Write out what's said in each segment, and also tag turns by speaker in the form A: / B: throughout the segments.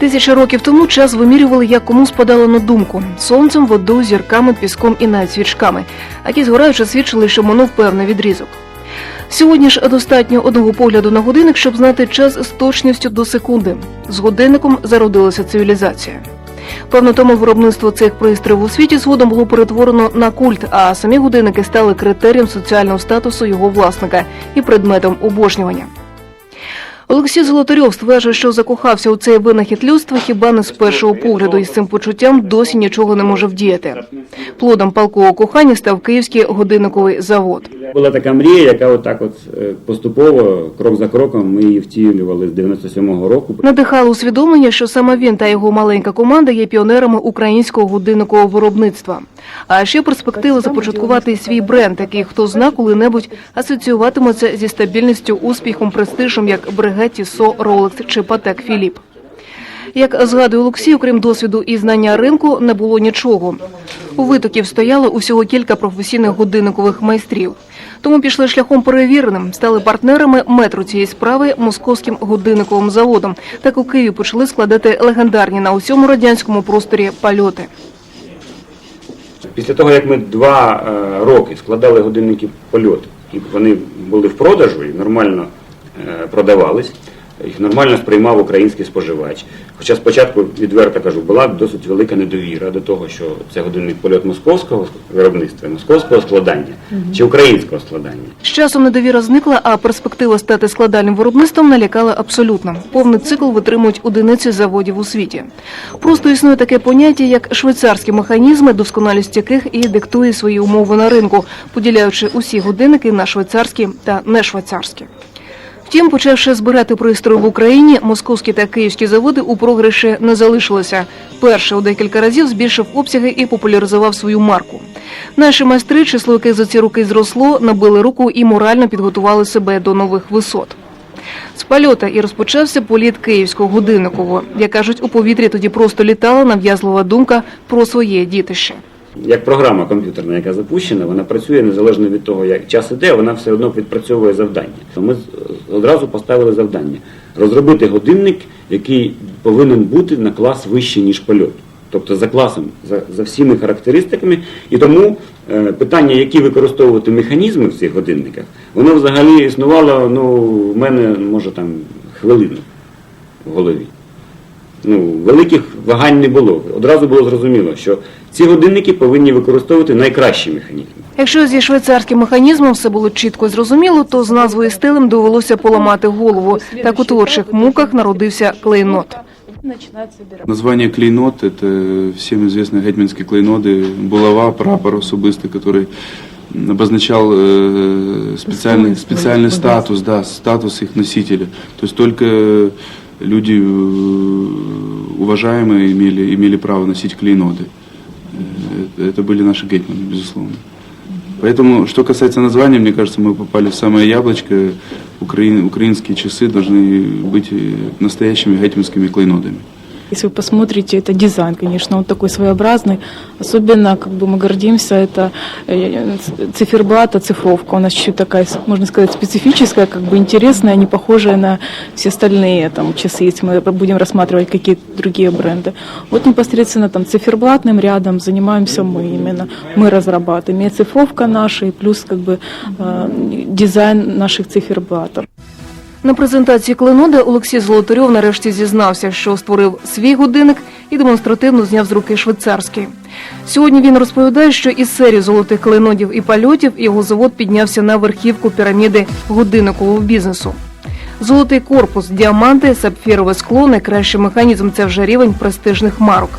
A: Тисячі років тому час вимірювали, як кому спадало на думку сонцем, водою, зірками, піском і навіть свічками, які згораючи свідчили, що минув певний відрізок. Сьогодні ж достатньо одного погляду на годинник, щоб знати час з точністю до секунди. З годинником зародилася цивілізація. Певно, тому виробництво цих пристроїв у світі згодом було перетворено на культ, а самі годинники стали критерієм соціального статусу його власника і предметом обожнювання. Олексій Золотарьов стверджує, що закохався у цей винахід людства хіба не з першого погляду, і з цим почуттям досі нічого не може вдіяти. Плодом палкового кохання став київський годинниковий завод.
B: Була така мрія, яка отак от е, поступово, крок за кроком, ми її втілювали з 97-го року.
A: Надихало усвідомлення, що саме він та його маленька команда є піонерами українського годинникового виробництва. А ще перспектива започаткувати свій бренд, який хто зна коли-небудь асоціюватиметься зі стабільністю, успіхом, престижем, як Бригетті, Со, Ролекс чи Патек Філіп. Як згадує Олексій, окрім досвіду і знання ринку, не було нічого. У витоків стояло усього кілька професійних годинникових майстрів. Тому пішли шляхом перевіреним, стали партнерами метру цієї справи московським годинниковим заводом. Так у Києві почали складати легендарні на усьому радянському просторі польоти.
B: Після того, як ми два е, роки складали годинники польот, і вони були в продажу і нормально е, продавались, їх нормально сприймав український споживач. Хоча спочатку, відверто кажу, була досить велика недовіра до того, що це годинник польот московського виробництва, московського складання чи українського складання.
A: З часом недовіра зникла, а перспектива стати складальним виробництвом налякала абсолютно. Повний цикл витримують одиниці заводів у світі. Просто існує таке поняття, як швейцарські механізми, досконалість яких і диктує свої умови на ринку, поділяючи усі годинники на швейцарські та не швейцарські. Втім, почавши збирати пристрої в Україні, московські та київські заводи у програші не залишилися. Перший у декілька разів збільшив обсяги і популяризував свою марку. Наші майстри, число яких за ці роки зросло, набили руку і морально підготували себе до нових висот. З польота і розпочався політ київського годинникового. Як кажуть, у повітрі тоді просто літала нав'язлива думка про своє дітище.
B: Як програма комп'ютерна, яка запущена, вона працює незалежно від того, як час іде, вона все одно відпрацьовує завдання. Ми одразу поставили завдання розробити годинник, який повинен бути на клас вище, ніж польот. Тобто за класом, за, за всіми характеристиками. І тому е, питання, які використовувати механізми в цих годинниках, воно взагалі існувало ну, в мене, може, там хвилину в голові Ну, великих вагань не було. Одразу було зрозуміло, що ці годинники повинні використовувати найкращі механізми.
A: Якщо зі швейцарським механізмом все було чітко і зрозуміло, то з назвою і стилем довелося поламати голову. Так у творчих муках народився клейнот.
C: начинают собирать.
D: Название клейнот – это всем известные гетманские клейноды, булава, прапор особистый, который обозначал э, специальный, специальный статус, да, статус их носителя. То есть только люди э, уважаемые имели, имели право носить клейноды. Э, Это были наши гетманы, безусловно. Поэтому, что касается названия, мне кажется, мы попали в самое яблочко. Украин- украинские часы должны быть э, настоящими гетманскими клейнодами.
C: Если вы посмотрите, это дизайн, конечно, он такой своеобразный. Особенно, как бы мы гордимся, это э, циферблат, оцифровка. У нас чуть-чуть такая, можно сказать, специфическая, как бы интересная, не похожая на все остальные там, часы, если мы будем рассматривать какие-то другие бренды. Вот непосредственно там циферблатным рядом занимаемся мы именно. Мы разрабатываем и оцифровка наша, и плюс как бы э, дизайн наших циферблатов.
A: На презентації клейнода Олексій Золотарьов нарешті зізнався, що створив свій годинник і демонстративно зняв з руки швейцарський. Сьогодні він розповідає, що із серії золотих клейнодів і польотів його завод піднявся на верхівку піраміди годинникового бізнесу. Золотий корпус, діаманти, сапфірове скло, найкращий механізм це вже рівень престижних марок.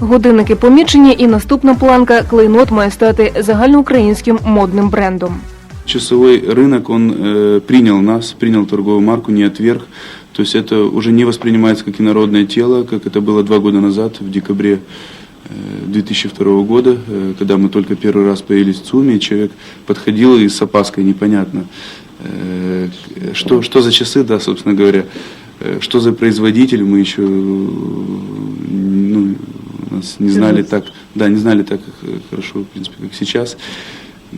A: Годинники помічені, і наступна планка клейнот має стати загальноукраїнським модним брендом.
D: Часовой рынок, он э, принял нас, принял торговую марку, не отверг. То есть это уже не воспринимается как инородное тело, как это было два года назад, в декабре э, 2002 года, э, когда мы только первый раз появились в ЦУМе, и человек подходил и с опаской непонятно, э, что, что за часы, да, собственно говоря, э, что за производитель, мы еще э, ну, нас не знали так, да, не знали так э, хорошо, в принципе, как сейчас.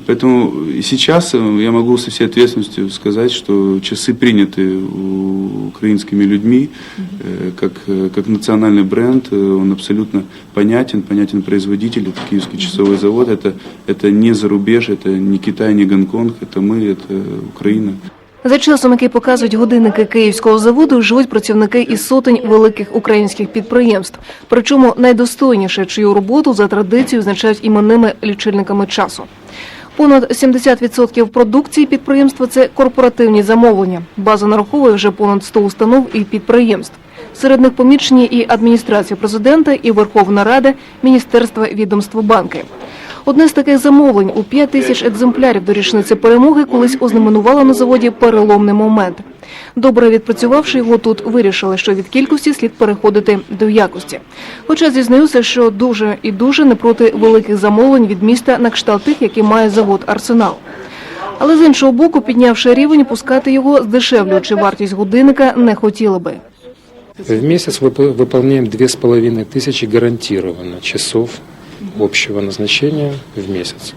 D: Поэтому и сейчас э, я могу со всей ответственностью сказать, что часы приняты у- украинскими людьми э, как, э, как национальный бренд. Э, Он абсолютно понятен, понятен производитель. Это Киевский часовой завод. Это, это не зарубеж, это не Китай, не Гонконг. Это мы, это Украина.
A: За часом, який показують годинники київського заводу, живуть працівники із сотень великих українських підприємств. Причому найдостойніше, чию роботу за традицією значають іменними лічильниками часу. Понад 70% продукції підприємства це корпоративні замовлення. База нараховує вже понад 100 установ і підприємств. Серед них помічені і адміністрація президента, і Верховна Рада, Міністерства відомства банки. Одне з таких замовлень у 5 тисяч екземплярів до річниці перемоги колись ознаменувало на заводі переломний момент. Добре відпрацювавши його тут, вирішили, що від кількості слід переходити до якості. Хоча зізнаюся, що дуже і дуже не проти великих замовлень від міста на кшталт тих, які має завод Арсенал. Але з іншого боку, піднявши рівень, пускати його, здешевлюючи вартість годинника, не хотіли би.
E: В месяц выпо- выполняем две с половиной тысячи гарантированно часов общего назначения в месяц.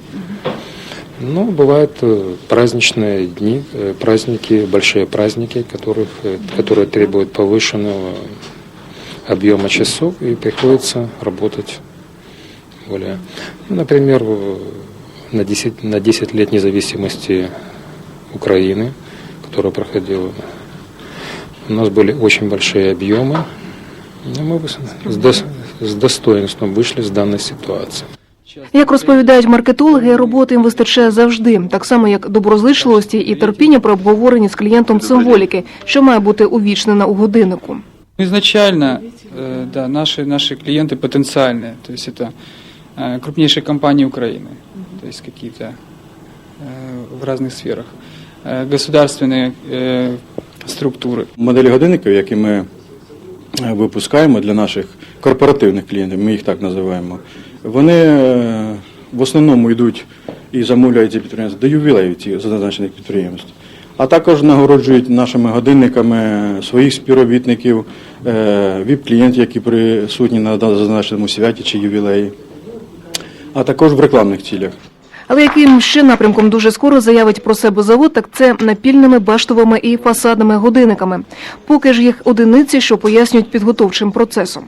E: Но бывают э, праздничные дни, э, праздники, большие праздники, которых, э, которые требуют повышенного объема часов, и приходится работать более. Ну, например, на 10, на 10 лет независимости Украины, которая проходила у нас были очень большие объемы, но мы с, с достоинством вышли с данной ситуации.
A: Як розповідають маркетологи, роботи їм вистачає завжди, так само як доброзичливості і терпіння при обговоренні з клієнтом символіки, що має бути увічнена у годиннику.
F: Изначально, э, да, наши, наши клиенты потенциальные, то есть это э, крупнейшие компании Украины, то есть какие-то э, в разных сферах, Э, государственные э, структуры.
G: Моделі годинників, які ми е, випускаємо для наших корпоративних клієнтів, ми їх так називаємо, вони е, в основному йдуть і замовляють ці підприємства до ювілеїв цих зазначених підприємств. А також нагороджують нашими годинниками своїх співробітників, е, віп-клієнтів, які присутні на зазначеному святі чи ювілеї, а також в рекламних цілях.
A: Але яким ще напрямком дуже скоро заявить про себе завод, так це напільними баштовими і фасадними годинниками. Поки ж їх одиниці, що пояснюють підготовчим процесом.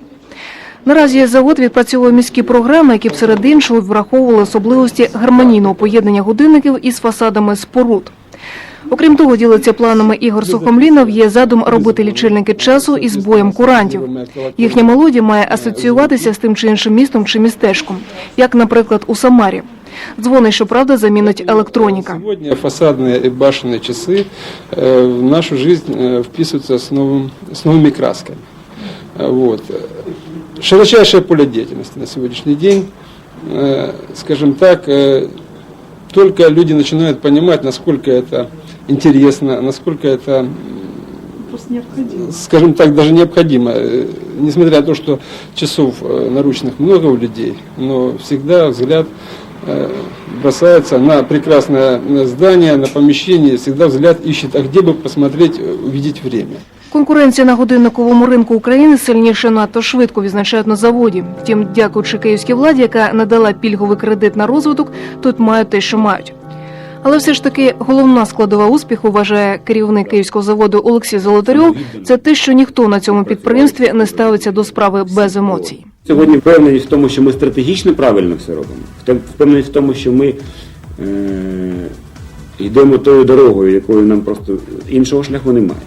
A: Наразі завод відпрацьовує міські програми, які б серед іншого враховували особливості гармонійного поєднання годинників із фасадами споруд. Окрім того, ділиться планами Ігор Сухомлінов, є задум робити лічильники часу із боєм курантів. Їхня мелодія має асоціюватися з тим чи іншим містом чи містечком, як, наприклад, у Самарі. Дзвони, щоправда, замінить електроніка.
H: Сегодня фасадные и башенные часы э, в нашу жизнь э, вписываются с, новым, с новыми красками. Э, Вот. Широчайшее поле деятельности на сегодняшний день. Э, Скажем так, э, только люди начинают понимать, насколько это интересно, насколько это, м, скажем так, даже необходимо. Э, Несмотря на то, что часов э, наручных много у людей, но всегда взгляд э, бросается на прекрасное э, здание, на помещение, всегда взгляд ищет, а где бы посмотреть, э, увидеть время.
A: Конкуренція на годинниковому ринку України сильніше надто швидко відзначають на заводі. Втім, дякуючи київській владі, яка надала пільговий кредит на розвиток, тут мають те, що мають. Але все ж таки головна складова успіху, вважає керівник київського заводу Олексій Золотарьов, це те, що ніхто на цьому підприємстві не ставиться до справи без емоцій.
B: Сьогодні впевненість в тому, що ми стратегічно правильно все робимо. Впевненість в тому, що ми е, йдемо тою дорогою, якою нам просто іншого шляху немає.